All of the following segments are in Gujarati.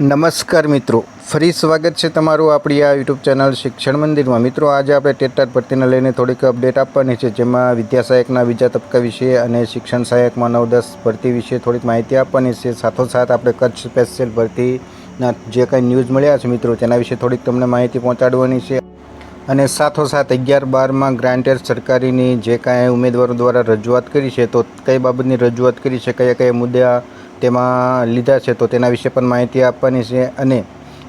નમસ્કાર મિત્રો. ફરી સ્વાગત છે તમારું આપણી આ યુટ્યુબ ચેનલ શિક્ષણ મંદિરમાં. મિત્રો, આજે આપણે ટેટાટ ભરતીને લઈને થોડીક અપડેટ આપવાની છે, જેમાં વિદ્યા સહાયકના બીજા તબક્કા વિશે અને શિક્ષણ સહાયકમાં નવ દસ ભરતી વિશે થોડીક માહિતી આપવાની છે. સાથોસાથ આપણે કચ્છ સ્પેશિયલ ભરતીના જે કંઈ ન્યૂઝ મળ્યા છે મિત્રો, તેના વિશે થોડીક તમને માહિતી પહોંચાડવાની છે. અને સાથોસાથ અગિયાર બારમાં ગ્રાન્ટેડ સરકારીની જે કાંઈ ઉમેદવારો દ્વારા રજૂઆત કરી છે, તો કઈ બાબતની રજૂઆત કરી છે, કયા કયા મુદ્દા તેમાં લીધા છે તો તેના વિશે પણ માહિતી આપવાની છે અને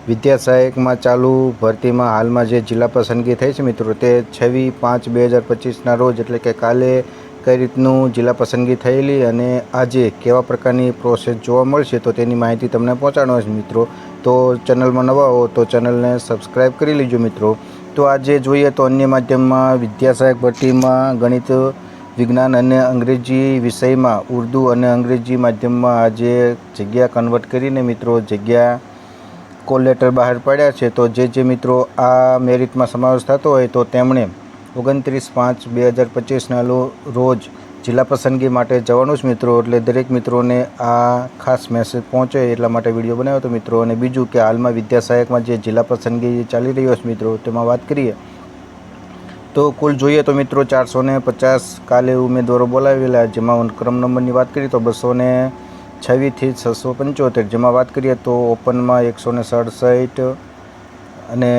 વિદ્યા સહાયકમાં ચાલુ ભરતીમાં હાલમાં જે જિલ્લા પસંદગી થઈ છે મિત્રો તે છવ્વી પાંચ બે હજાર પચીસના રોજ એટલે કે કાલે કઈ રીતનું જિલ્લા પસંદગી થયેલી અને આજે કેવા પ્રકારની પ્રોસેસ જોવા મળશે તો તેની માહિતી તમને પહોંચાડવા છે મિત્રો. તો ચેનલમાં નવા હો તો ચેનલને સબસ્ક્રાઈબ કરી લેજો મિત્રો. તો આજે જોઈએ તો અન્ય માધ્યમમાં વિદ્યા સહાયક ભરતીમાં ગણિત વિજ્ઞાન અને અંગ્રેજી વિષયમાં, ઉર્દુ અને અંગ્રેજી માધ્યમમાં આજે જગ્યા કન્વર્ટ કરીને મિત્રો, જગ્યા કોલ લેટર બહાર પાડ્યા છે. તો જે જે મિત્રો આ મેરિટમાં સમાવેશ થતો હોય તો તેમણે ઓગણત્રીસ પાંચ બે હજાર પચીસના રોજ જિલ્લા પસંદગી માટે જવાનું જ મિત્રો. એટલે દરેક મિત્રોને આ ખાસ મેસેજ પહોંચે એટલા માટે વીડિયો બનાવ્યો હતો મિત્રો. અને બીજું કે હાલમાં વિદ્યા સહાયકમાં જે જિલ્લા પસંદગી ચાલી રહ્યો છે મિત્રો, તેમાં વાત કરીએ તો કુલ જોઈએ તો મિત્રો ચારસો ને પચાસ કાલે ઉમેદવારો બોલાવેલા જેમાં ક્રમ નંબરની વાત કરીએ તો બસો ને છવ્વીસથી છસો પંચોતેર જેમાં વાત કરીએ તો ઓપનમાં એકસો ને સડસઠ અને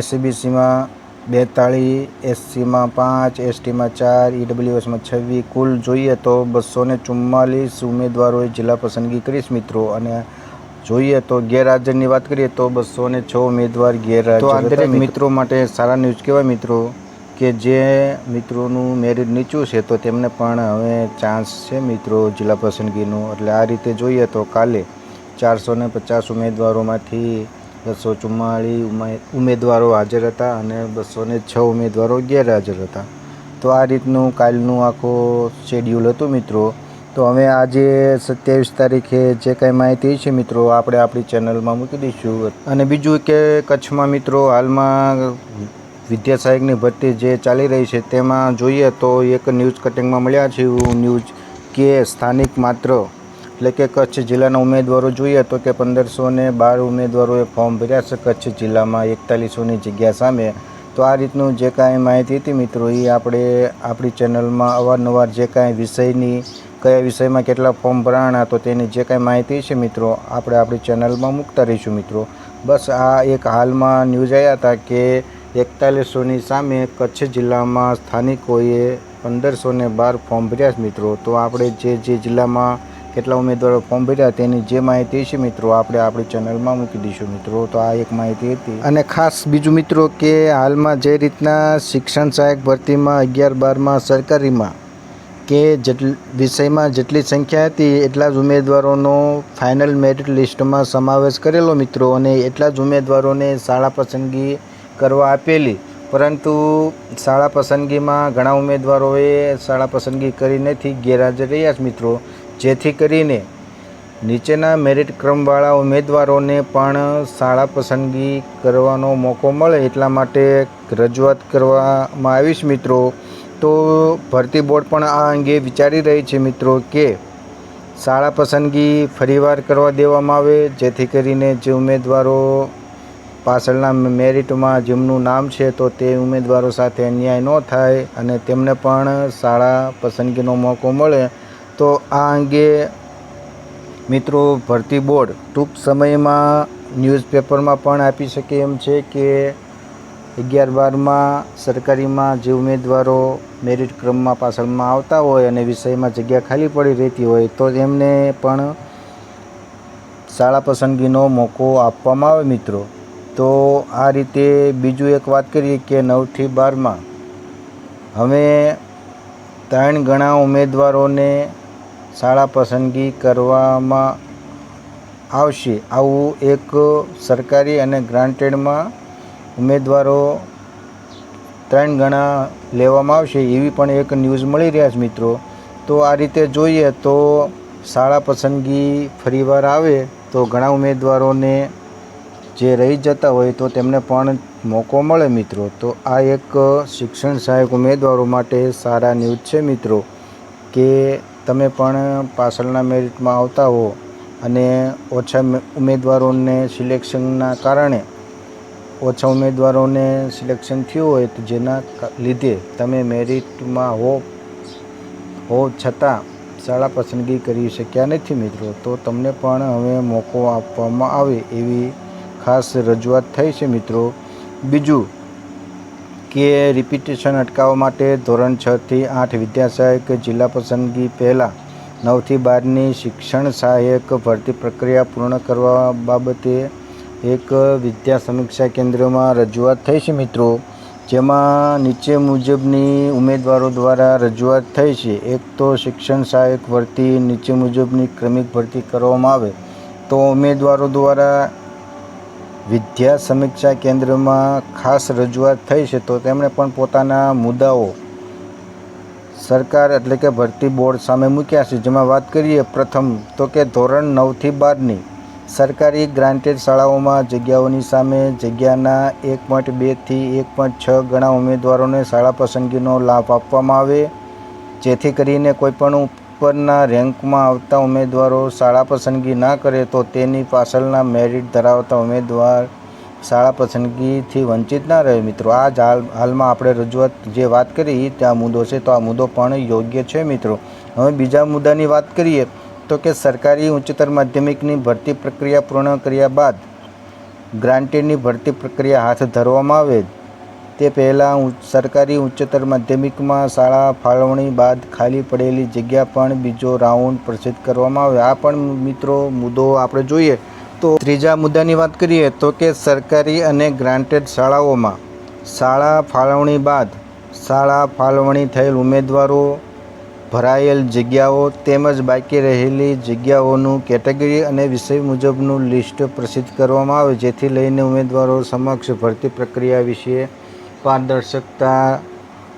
એસીબીસીમાં બેતાળીસ એસસીમાં પાંચ એસટીમાં ચાર ઈડબ્લ્યુએસમાં છવ્વીસ. કુલ જોઈએ તો બસો ને ચુમ્માલીસ ઉમેદવારોએ જિલ્લા પસંદગી કરીશ મિત્રો. અને જોઈએ તો ગેરહાજરની વાત કરીએ તો બસો ને છ ઉમેદવાર ગેરહાજર મિત્રો માટે સારા ન્યૂઝ કહેવાય મિત્રો. કે જે મિત્રોનું મેરિટ નીચું છે તો તેમને પણ હવે ચાન્સ છે મિત્રો જિલ્લા પસંદગીનું. એટલે આ રીતે જોઈએ તો કાલે ચારસો ને પચાસ ઉમેદવારોમાંથી બસો ચુમ્માળીસ ઉમેદવારો હાજર હતા અને બસો ને છ ઉમેદવારો ગેરહાજર હતા. તો આ રીતનું કાલનું આખું શેડ્યુલ હતું મિત્રો. તો હવે આજે સત્યાવીસ તારીખે જે કાંઈ માહિતી છે મિત્રો, આપણે આપણી ચેનલમાં મૂકી દઈશું. અને બીજું કે કચ્છમાં મિત્રો હાલમાં વિદ્યા સહાયકની ભરતી જે ચાલી રહી છે તેમાં જોઈએ તો એક ન્યૂઝ કટિંગમાં મળ્યા છે ન્યૂઝ કે સ્થાનિક માત્ર, એટલે કે કચ્છ જિલ્લાના ઉમેદવારો જોઈએ તો કે પંદરસો ને બાર ઉમેદવારોએ ફોર્મ ભર્યા છે કચ્છ જિલ્લામાં એકતાલીસોની જગ્યા સામે. તો આ રીતનું જે કાંઈ માહિતી હતી મિત્રો, એ આપણે આપણી ચેનલમાં અવારનવાર જે કાંઈ વિષયની, કયા વિષયમાં કેટલા ફોર્મ ભરાણા, તો તેની જે કાંઈ માહિતી છે મિત્રો, આપણે આપણી ચેનલમાં મૂકતા રહીશું મિત્રો. બસ આ એક હાલમાં ન્યૂઝ આવ્યા હતા કે એકતાલીસોની સામે કચ્છ જિલ્લામાં સ્થાનિકોએ પંદરસો ને બાર ફોર્મ ભર્યા મિત્રો. તો આપણે જે જે જિલ્લામાં કેટલા ઉમેદવારો ફોર્મ ભર્યા તેની જે માહિતી છે મિત્રો આપણે આપણી ચેનલમાં મૂકી દઈશું મિત્રો. તો આ એક માહિતી હતી. અને ખાસ બીજું મિત્રો કે હાલમાં જે રીતના શિક્ષણ સહાયક ભરતીમાં અગિયાર બારમાં સરકારીમાં કે જેટલી વિષયમાં જેટલી સંખ્યા હતી એટલા જ ઉમેદવારોનો ફાઇનલ મેરિટ લિસ્ટમાં સમાવેશ કરેલો મિત્રો. અને એટલા જ ઉમેદવારોને શાળા પસંદગી કરવા આપેલી. પરંતુ શાળા પસંદગીમાં ઘણા ઉમેદવારોએ શાળા પસંદગી કરી નથી ગેરહાજર રહ્યા છે મિત્રો. જેથી કરીને નીચેના મેરિટ ક્રમવાળા ઉમેદવારોને પણ શાળા પસંદગી કરવાનો મોકો મળે એટલા માટે રજૂઆત કરવામાં આવીશ મિત્રો. તો ભરતી બોર્ડ પણ આ અંગે વિચારી રહી છે મિત્રો કે શાળા પસંદગી ફરીવાર કરવા દેવામાં આવે, જેથી કરીને જે ઉમેદવારો પાછળના મેરિટમાં જેમનું નામ છે તો તે ઉમેદવારો સાથે અન્યાય ન થાય અને તેમને પણ શાળા પસંદગીનો મોકો મળે. તો આ અંગે મિત્રો ભરતી બોર્ડ ટૂંક સમયમાં ન્યૂઝપેપરમાં પણ આપી શકે એમ છે કે અગિયાર બારમાં સરકારીમાં જે ઉમેદવારો મેરિટ ક્રમમાં પાછળમાં આવતા હોય અને વિષયમાં જગ્યા ખાલી પડી રહેતી હોય તો એમને પણ શાળા પસંદગીનો મોકો આપવામાં આવે મિત્રો. તો આ રીતે બીજું એક વાત કરીએ કે નવથી બારમાં હવે ત્રણ ગણા ઉમેદવારોને શાળા પસંદગી કરવામાં આવશે. આવું એક સરકારી અને ગ્રાન્ટેડમાં ઉમેદવારો ત્રણ ગણા લેવામાં આવશે એવી પણ એક ન્યૂઝ મળી રહ્યા છે મિત્રો. તો આ રીતે જોઈએ તો શાળા પસંદગી ફરીવાર આવે તો ઘણા ઉમેદવારોને જે રહી જતા હોય તો તેમને પણ મોકો મળે મિત્રો. તો આ એક શિક્ષણ સહાયક ઉમેદવારો માટે સારા ન્યૂઝ છે મિત્રો, કે તમે પણ પાછળના મેરિટમાં આવતા હો અને ઓછા ઉમેદવારોને સિલેક્શનના કારણે ઓછા ઉમેદવારોને સિલેક્શન થયું હોય તો જેના લીધે તમે મેરિટમાં હો હોવ છતાં શાળા પસંદગી કરી શક્યા નથી મિત્રો. તો તમને પણ હવે મોકો આપવામાં આવે એવી ખાસ રજૂઆત થઈ છે મિત્રો. બીજું, કે રિપીટેશન અટકાવવા માટે ધોરણ છથી આઠ વિદ્યાસહાયક જિલ્લા પસંદગી પહેલાં નવથી બારની શિક્ષણ સહાયક ભરતી પ્રક્રિયા પૂર્ણ કરવા બાબતે એક વિદ્યા સમીક્ષા કેન્દ્રમાં રજૂઆત થઈ છે મિત્રો. જેમાં નીચે મુજબની ઉમેદવારો દ્વારા રજૂઆત થઈ છે. એક તો શિક્ષણ સહાયક ભરતી નીચે મુજબની ક્રમિક ભરતી કરવામાં આવે તો ઉમેદવારો દ્વારા વિદ્યા સમીક્ષા કેન્દ્રમાં ખાસ રજૂઆત થઈ છે, તો તેમણે પણ પોતાના મુદ્દાઓ સરકાર એટલે કે ભરતી બોર્ડ સામે મૂક્યા છે. જેમાં વાત કરીએ પ્રથમ, તો કે ધોરણ નવથી બારની સરકારી ગ્રાન્ટેડ શાળાઓમાં જગ્યાઓની સામે જગ્યાના એક પોઈન્ટ બેથી એક પોઈન્ટ છ ગણા ઉમેદવારોને શાળા પસંદગીનો લાભ આપવામાં આવે, જેથી કરીને કોઈપણ ઉપરના રેન્કમાં આવતા ઉમેદવારો શાળા પસંદગી ના કરે તો તેની પાછળના મેરિટ ધરાવતા ઉમેદવાર શાળા પસંદગીથી વંચિત ના રહે. મિત્રો, આ જ હાલ, હાલમાં આપણે રજૂઆત જે વાત કરી તે ત્યાં મુદ્દો છે, તો આ મુદ્દો પણ યોગ્ય છે, મિત્રો. હવે બીજા મુદ્દાની વાત કરીએ તો કે સરકારી ઉચ્ચતર માધ્યમિકની ભરતી પ્રક્રિયા પૂર્ણ કર્યા બાદ ગ્રાન્ટેડની ભરતી પ્રક્રિયા હાથ ધરવામાં આવે. તે પહેલાં સરકારી ઉચ્ચતર માધ્યમિકમાં શાળા ફાળવણી બાદ ખાલી પડેલી જગ્યા પણ બીજો રાઉન્ડ પ્રસિદ્ધ કરવામાં આવે આ પણ મિત્રો મુદ્દો આપણે જોઈએ તો ત્રીજા મુદ્દાની વાત કરીએ તો કે સરકારી અને ગ્રાન્ટેડ શાળાઓમાં શાળા ફાળવણી બાદ શાળા ફાળવણી થયેલ ઉમેદવારો ભરાયેલ જગ્યાઓ તેમજ બાકી રહેલી જગ્યાઓનું કેટેગરી અને વિષય મુજબનું લિસ્ટ પ્રસિદ્ધ કરવામાં આવે, જેથી લઈને ઉમેદવારો સમક્ષ ભરતી પ્રક્રિયા વિશે પારદર્શકતા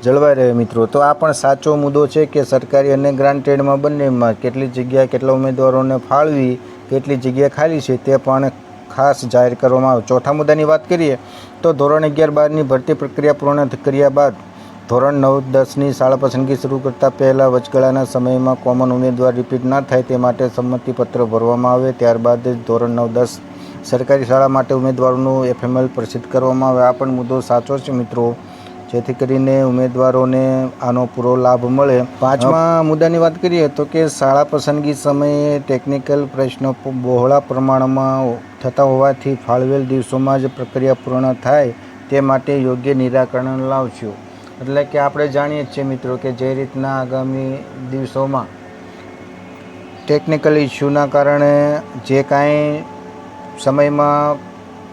જળવાઈ રહે મિત્રો. તો આ પણ સાચો મુદ્દો છે કે સરકારી અને ગ્રાન્ટેડમાં બંનેમાં કેટલી જગ્યા કેટલા ઉમેદવારોને ફાળવી, કેટલી જગ્યા ખાલી છે તે પણ ખાસ જાહેર કરવામાં આવે. ચોથા મુદ્દાની વાત કરીએ તો ધોરણ અગિયાર બારની ભરતી પ્રક્રિયા પૂર્ણ કર્યા બાદ ધોરણ નવ દસની શાળા પસંદગી શરૂ કરતાં પહેલાં વચગાળાના સમયમાં કોમન ઉમેદવાર રિપીટ ના થાય તે માટે સંમતિપત્ર ભરવામાં આવે. ત્યારબાદ જ ધોરણ નવ દસ સરકારી શાળા માટે ઉમેદવારોનું એફએમએલ પ્રસિદ્ધ કરવામાં આવે આ પણ મુદ્દો સાચો છે મિત્રો. જેથી કરીને ઉમેદવારોને આનો પૂરો લાભ મળે. પાંચમા મુદ્દાની વાત કરીએ તો કે શાળા પસંદગી સમયે ટેકનિકલ પ્રશ્નો બહોળા પ્રમાણમાં થતા હોવાથી ફાળવેલ દિવસોમાં જ પ્રક્રિયા પૂર્ણ થાય તે માટે યોગ્ય નિરાકરણ લાવશું એટલે કે આપણે જાણીએ છીએ મિત્રો કે જે રીતના આગામી દિવસોમાં ટેકનિકલ ઇસ્યુના કારણે જે કાંઈ સમયમાં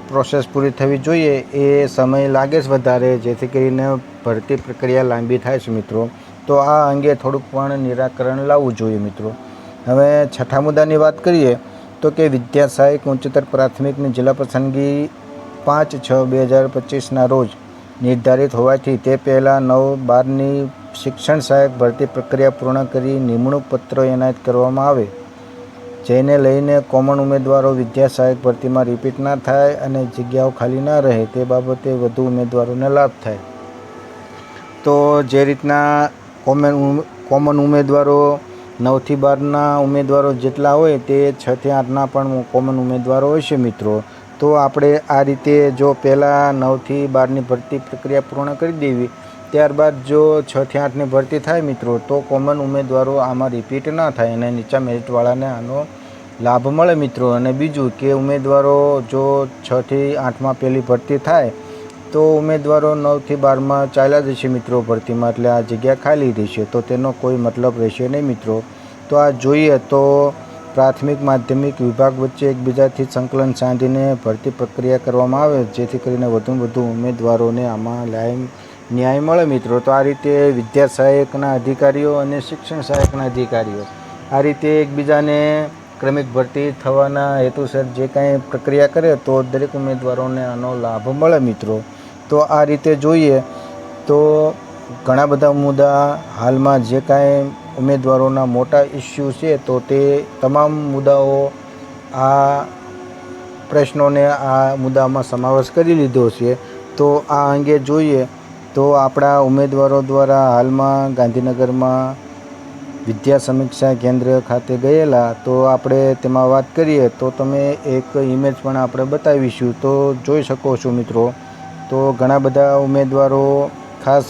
પ્રોસેસ પૂરી થવી જોઈએ એ સમય લાગે છે વધારે, જેથી કરીને ભરતી પ્રક્રિયા લાંબી થાય છે મિત્રો. તો આ અંગે થોડુંક પણ નિરાકરણ લાવવું જોઈએ મિત્રો. હવે છઠ્ઠા મુદ્દાની વાત કરીએ તો કે વિદ્યા સહાયક ઉચ્ચતર પ્રાથમિકની જિલ્લા પસંદગી પાંચ છ બે હજાર પચીસના રોજ નિર્ધારિત હોવાથી તે પહેલાં નવ બારની શિક્ષણ સહાયક ભરતી પ્રક્રિયા પૂર્ણ કરી નિમણૂક પત્રો એનાયત કરવામાં આવે. જેને લઈને કોમન ઉમેદવારો વિદ્યા સહાયક ભરતીમાં રિપીટ ના થાય અને જગ્યાઓ ખાલી ના રહે તે બાબતે વધુ ઉમેદવારોને લાભ થાય. તો જે રીતના કોમન કોમન ઉમેદવારો નવથી બારના ઉમેદવારો જેટલા હોય તે છથી આઠના પણ કોમન ઉમેદવારો હોય છે મિત્રો. તો આપણે આ રીતે જો પહેલાં નવથી બારની ભરતી પ્રક્રિયા પૂર્ણ કરી દેવી ત્યારબાદ જો છથી આઠની ભરતી થાય મિત્રો, તો કોમન ઉમેદવારો આમાં રિપીટ ના થાય અને નીચા મેરિટવાળાને આનો લાભ મળે મિત્રો. અને બીજું કે ઉમેદવારો જો છથી આઠમાં પહેલી ભરતી થાય, તો ઉમેદવારો નવથી બારમાં ચાલ્યા જશે મિત્રો ભરતીમાં, એટલે આ જગ્યા ખાલી રહેશે. તો તેનો કોઈ મતલબ રહેશે નહીં મિત્રો. તો આ જોઈએ તો પ્રાથમિક માધ્યમિક વિભાગ વચ્ચે એકબીજાથી સંકલન સાંધીને ભરતી પ્રક્રિયા કરવામાં આવે, જેથી કરીને વધુમાં વધુ ઉમેદવારોને આમાં ન્યાય ન્યાય મળે મિત્રો. તો આ રીતે વિદ્યા સહાયકના અધિકારીઓ અને શિક્ષણ સહાયકના અધિકારીઓ આ રીતે એકબીજાને ક્રમિક ભરતી થવાના હેતુસર જે કાંઈ પ્રક્રિયા કરે તો દરેક ઉમેદવારોને આનો લાભ મળે મિત્રો. તો આ રીતે જોઈએ તો ઘણા બધા મુદ્દા હાલમાં જે કાંઈ ઉમેદવારોના મોટા ઇસ્યુ છે તો તે તમામ મુદ્દાઓ આ પ્રશ્નોને આ મુદ્દામાં સમાવેશ કરી લીધો છે. તો આ અંગે જોઈએ તો આપણા ઉમેદવારો દ્વારા હાલમાં ગાંધીનગરમાં વિદ્યા સમીક્ષા કેન્દ્ર ખાતે ગયેલા, તો આપણે તેમાં વાત કરીએ, તો તમે એક ઇમેજ પણ આપણે બતાવીશું, તો જોઈ શકો છો મિત્રો. તો ઘણા બધા ઉમેદવારો, ખાસ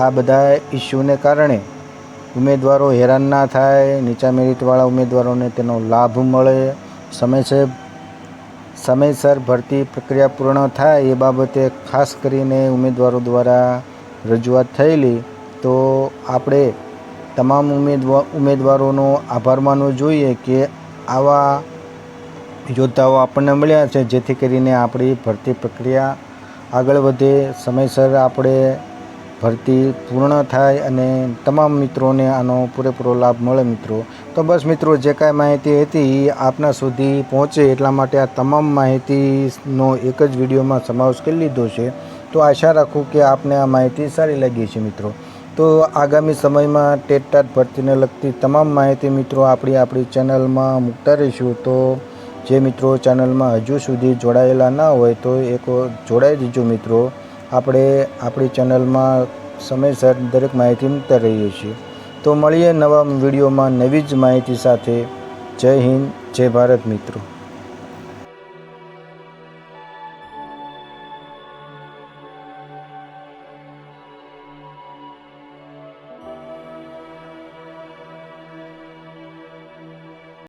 આ બધા ઇસ્યુને કારણે ઉમેદવારો હેરાન ના થાય, નીચા મેરિટવાળા ઉમેદવારોને તેનો લાભ મળે. સમયસર સમયસર ભરતી પ્રક્રિયા પૂર્ણ થાય એ બાબતે ખાસ કરીને ઉમેદવારો દ્વારા રજૂઆત થયેલી, તો આપણે તમામ ઉમેદવાર ઉમેદવારોનો આભાર માનવો જોઈએ કે આવા યોદ્ધાઓ આપણને મળ્યા છે, જેથી કરીને આપણી ભરતી પ્રક્રિયા આગળ વધે, સમયસર આપણે ભરતી પૂર્ણ થાય અને તમામ મિત્રોને આનો પૂરેપૂરો લાભ મળે મિત્રો. તો બસ મિત્રો, જે કાંઈ માહિતી હતી એ આપના સુધી પહોંચે એટલા માટે આ તમામ માહિતીનો એક જ વિડીયોમાં સમાવેશ કરી લીધો છે. તો આશા રાખું કે આપને આ માહિતી સારી લાગી છે મિત્રો. તો આગામી સમયમાં ટેટ ટાટ ભરતીને લગતી તમામ માહિતી મિત્રો આપણી આપણી ચેનલમાં મૂકતા રહીશું. તો જે મિત્રો ચેનલમાં હજુ સુધી જોડાયેલા ના હોય તો એક જોડાઈ દીજો મિત્રો. આપણે આપણી ચેનલમાં સમયસર દરેક માહિતી મૂકતા રહીએ છીએ. તો મળીએ નવા વિડીયોમાં નવી જ માહિતી સાથે. જય હિન્દ જય ભારત મિત્રો.